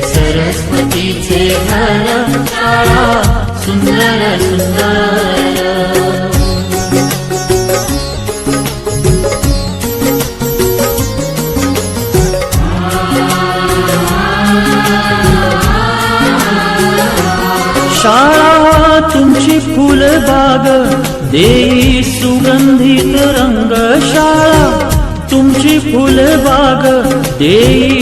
सरस्वतीचे घर सुंदर सुंदर. शाळा तुमची फुलबाग देई सुगंधित रंग शाळा तुमची फुलबाग देई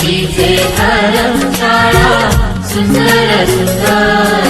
तिथे धर्मशाळा सुंदर सुंदर।